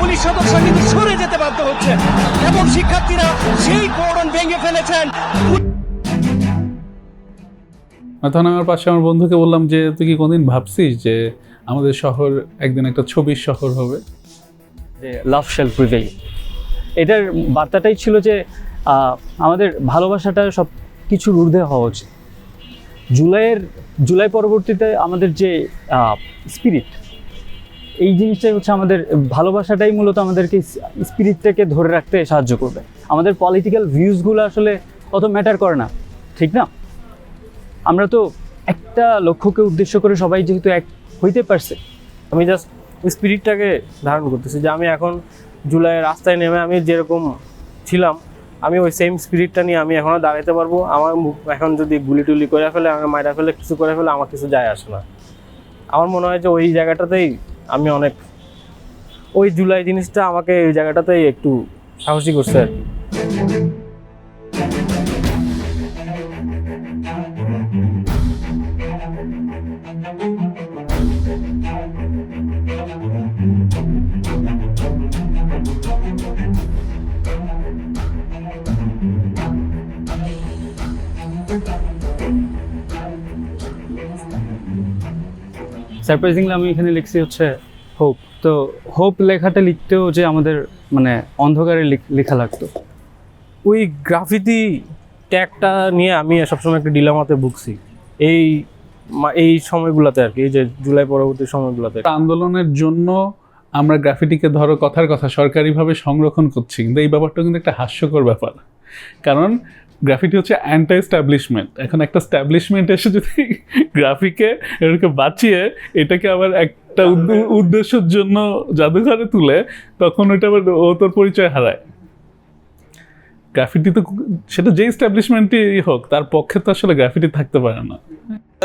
Police সদস্য কিন্তু সরে যেতে বাধ্য হচ্ছে। এবং শিক্ষার্থীরা সেই কোরণ ভেঙে ফেলেছেন। তখন আমার পাশে আমার বন্ধুকে বললাম যে তুই কি কোনদিন ভাবছিস যে আমাদের শহর একদিন একটা ছবির শহর হবে? যে লাভ শেল প্রিভেইল এটার বার্তাটাই ছিল যে আমাদের ভালোবাসাটা সব কিছুর ঊর্ধ্বে হওয়া উচিত। জুলাইয়ের, জুলাই পরবর্তীতে আমাদের যে স্পিরিট এই জিনিসটাই হচ্ছে আমাদের ভালোবাসাটাই মূলত আমাদেরকে স্পিরিটটাকে ধরে রাখতে সাহায্য করবে। আমাদের পলিটিক্যাল ভিউজগুলো আসলে অত ম্যাটার করে না, ঠিক না? আমরা তো একটা লক্ষ্যকে উদ্দেশ্য করে সবাই যেহেতু এক হইতে পারছে। আমি জাস্ট স্পিরিটটাকে ধারণ করতেছি যে আমি এখন জুলাইয়ের রাস্তায় নেমে আমি যেরকম ছিলাম আমি ওই সেম স্পিরিটটা নিয়ে আমি এখনও দাঁড়াতে পারব। আমার এখন যদি গুলি টুলি করে ফেলে, আমার মায়েরা ফেলে, কিছু করে ফেলে, আমার কিছু যায় আসে না। আমার মনে হয় যে ওই জায়গাটাতেই আমি অনেক ওই জুলাই জিনিসটা আমাকে ওই জায়গাটাতেই একটু সাহসী করছে আর কি। সারপ্রাইজিংলি আমি এখানে লিখছি হচ্ছে হোপ তো হোপ লেখাটা লিখতেও যে আমাদের মানে অন্ধকারে লেখা লাগতো। ওই গ্রাফিতি ট্যাগটা নিয়ে আমি সবসময় একটা ডিলামাতে ভুগছি। এই মা- এই সময়গুলোতে আর কি এই যে জুলাই পরবর্তী সময়গুলোতে। আন্দোলনের জন্য আমরা গ্রাফিটিকে ধরো কথার কথা সরকারিভাবে সংরক্ষণ করছি কিন্তু এই ব্যাপারটা কিন্তু একটা হাস্যকর ব্যাপার। কারণ গ্রাফিটি হচ্ছে অ্যান্টা স্ট্যাবলিশমেন্ট এখন একটা স্ট্যাবলিশমেন্ট এসে যদি গ্রাফিকে, এটাকে বাঁচিয়ে এটাকে আবার একটা উদ্দেশ্যের জন্য জাদুঘরে তুলে, তখন ওইটা আবার ও তোর পরিচয় হারায়। গ্রাফিটি তো সেটা যেই স্ট্যাবলিশমেন্টই হোক তার পক্ষে তো আসলে গ্রাফিটি থাকতে পারে না।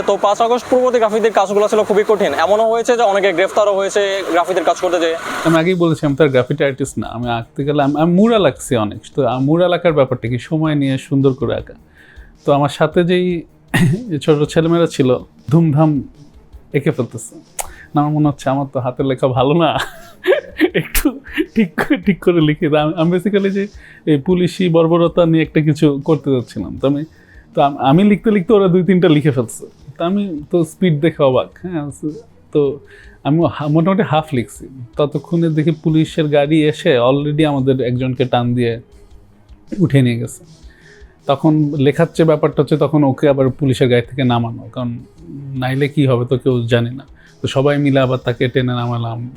তো পাঁচ আগস্ট পূর্ববর্তী গ্রাফিকদের কাজগুলো ছিল খুবই কঠিন। এমনও হয়েছে যে অনেকে গ্রেফতারও হয়েছে গ্রাফিকের কাজ করতে যেয়ে। আমি আগেই বলেছি আমি তার গ্রাফিটি আর্টিস্ট না। আমি আঁকতে গেলে আমি মুরাল আঁকছি অনেক। তো মুরাল আঁকার ব্যাপারটা কি? সময় নিয়ে সুন্দর করে আঁকা। তো আমার সাথে যেই ছোট ছেলেমেয়েরা ছিল ধুমধাম এঁকে ফেলতেছে। না আমার মনে হচ্ছে আমার তো হাতের লেখা ভালো না। একটু ঠিক করে ঠিক করে লিখে আমি- বেসিক্যালি যে এই পুলিশি বর্বরতা নিয়ে একটা কিছু করতে যাচ্ছিলাম। তো আমি তো আমি লিখতে লিখতে ওরা দুই তিনটা লিখে ফেলছে। তো আমি তো স্পিড দেখে অবাক হ্যাঁ তো আমি মোটামুটি হাফ লিখছি। ততক্ষণে দেখি পুলিশের গাড়ি এসে অলরেডি আমাদের একজনকে টান দিয়ে উঠে নিয়ে গেছে। তখন লেখার চেয়ে ব্যাপারটা হচ্ছে তখন ওকে আবার পুলিশের গাড়ি থেকে নামানো। কারণ নাইলে কি হবে তো কেউ জানি না। তো সবাই মিলে আবার তাকে টেনে নামালাম।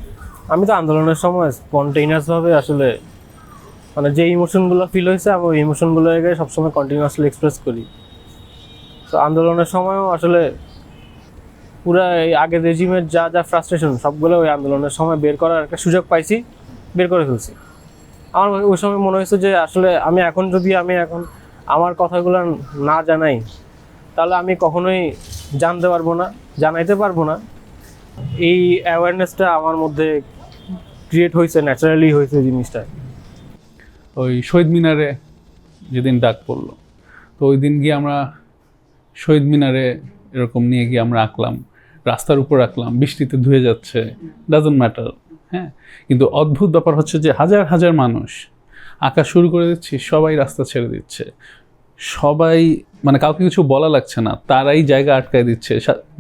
আমি তো আন্দোলনের সময় স্পন্টেনিয়াস ভাবে আসলে মানে যে ইমোশনগুলো ফিল হয়েছে, আমি ওই ইমোশনগুলোকে সবসময় কন্টিনিউয়াসলি এক্সপ্রেস করি। তো আন্দোলনের সময়ও আসলে পুরা এই আগের রেজিমের যা যা ফ্রাস্ট্রেশন সবগুলো ওই আন্দোলনের সময় বের করার একটা সুযোগ পাইছি, বের করে ফেলছি। আমার ওই সময় মনে হয়েছে যে আসলে আমি এখন যদি আমি এখন আমার কথাগুলো না জানাই, তাহলে আমি কখনোই জানতে পারব না, জানাইতে পারব না। এই অ্যাওয়ারনেসটা আমার মধ্যে ক্রিয়েট হয়েছে ন্যাচারালি হয়েছে জিনিসটা। ওই শহীদ মিনারে যেদিন ডাক পড়ল, তো ওই দিন গিয়ে আমরা শহীদ মিনারে এরকম নিয়ে গিয়ে আমরা আঁকলাম, রাস্তার উপর আঁকলাম, বৃষ্টিতে ধুয়ে যাচ্ছে ডাজন্ট ম্যাটার হ্যাঁ? কিন্তু অদ্ভুত ব্যাপার হচ্ছে যে হাজার হাজার মানুষ আঁকা শুরু করে দিচ্ছি, সবাই রাস্তা ছেড়ে দিচ্ছে। সবাই মানে কাউকে কিছু বলা লাগছে না, তারাই জায়গা আটকায় দিচ্ছে।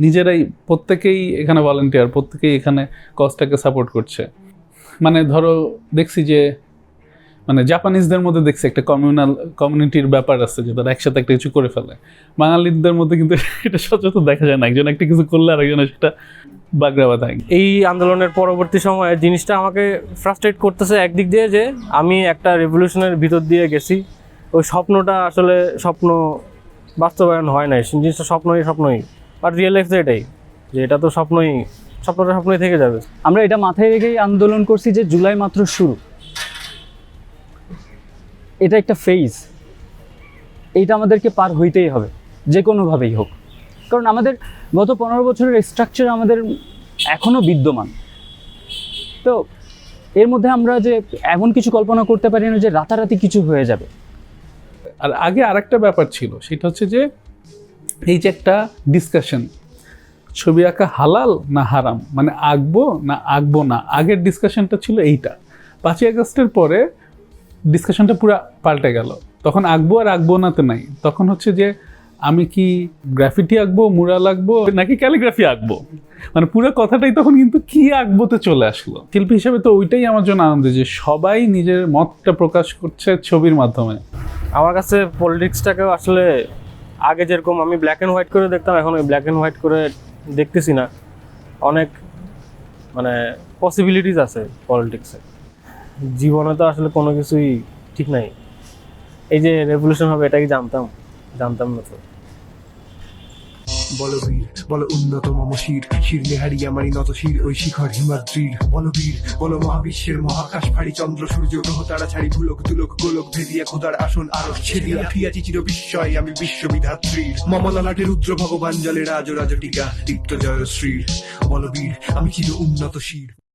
নিজেরাই, প্রত্যেকেই এখানে ভলেন্টিয়ার প্রত্যেকেই এখানে কজটাকে সাপোর্ট করছে। মানে ধরো দেখছি যে মানে জাপানিজদের মধ্যে দেখছি একটা কমিউনাল কমিউনিটির ব্যাপার আছে যে তারা একসাথে একটা কিছু করে ফেলে। বাঙালিদের মধ্যে কিন্তু এটা সচেতন দেখা যায় না। একজন একটা কিছু করলে আরেকজনের সেটা বাগড়া থাকে এই আন্দোলনের পরবর্তী সময়ে জিনিসটা আমাকে ফ্রাস্ট্রেট করতেছে একদিক দিয়ে যে আমি একটা রেভলিউশনের ভিতর দিয়ে গেছি। ওই স্বপ্নটা আসলে স্বপ্ন বাস্তবায়ন হয় নাই। জিনিসটা স্বপ্নই স্বপ্নই। আর রিয়েল লাইফ তো এটাই, যে এটা তো স্বপ্নই। স্বপ্নটা স্বপ্নই থেকে যাবে। আমরা এটা মাথায় রেখেই আন্দোলন করছি যে জুলাই মাত্র শুরু। এটা একটা ফেজ এইটা আমাদেরকে পার হইতেই হবে যে কোনোভাবেই হোক। কারণ আমাদের গত পনেরো বছরের স্ট্রাকচার আমাদের এখনও বিদ্যমান। তো এর মধ্যে আমরা যে এমন কিছু কল্পনা করতে পারি না যে রাতারাতি কিছু হয়ে যাবে। আর আগে আরেকটা ব্যাপার ছিল সেটা হচ্ছে যে এই যে একটা ডিসকাশন ছবি আঁকা হালাল না হারাম? মানে আঁকবো না আঁকবো না? আগের ডিসকাশনটা ছিল এইটা। পাঁচই আগস্টের পরে ডিসকাশনটা পুরো পাল্টে গেল। তখন আঁকবো আর আঁকবো নাতে নাই। তখন হচ্ছে যে আমি কি গ্রাফিটি আঁকবো মুরাল আঁকবো, নাকি ক্যালিগ্রাফি আঁকবো? মানে পুরো কথাটাই তখন কিন্তু কি আঁকবোতে চলে আসলো। শিল্পী হিসেবে তো ওইটাই আমার জন্য আনন্দ যে সবাই নিজের মতটা প্রকাশ করছে ছবির মাধ্যমে। আমার কাছে পলিটিক্সটাকেও আসলে আগে যেরকম আমি ব্ল্যাক অ্যান্ড হোয়াইট করে দেখতাম, এখন ওই ব্ল্যাক অ্যান্ড হোয়াইট করে দেখতেছি না। অনেক মানে পসিবিলিটিস আছে পলিটিক্সে জীবনে তো আসলে কোনো কিছুই ঠিক নাই। এই যে রেভলিউশন হবে, এটা কি জানতাম? জানতাম না তো। বলো বল উন্নত মম শির নেহারি আমারই নত শির, ওই শিখর হিমাদ্রির বলবীর, বল মহাবিশ্বের মহাকাশ ফাড়ি, চন্দ্র, সূর্য, গ্রহ, তারা ছাড়ি, ভুলক তুলক গোলক ভেদিয়া খোদার আসন আরও ছেদিয়া ফিয়াছি চির বিস্ময় আমি বিশ্ববিধাত্রীর। মমলালাটে রুদ্র ভগবান জলে রাজ রাজ টিকা দীপ্ত জয় শ্রীর বলো আমি চির উন্নত শির।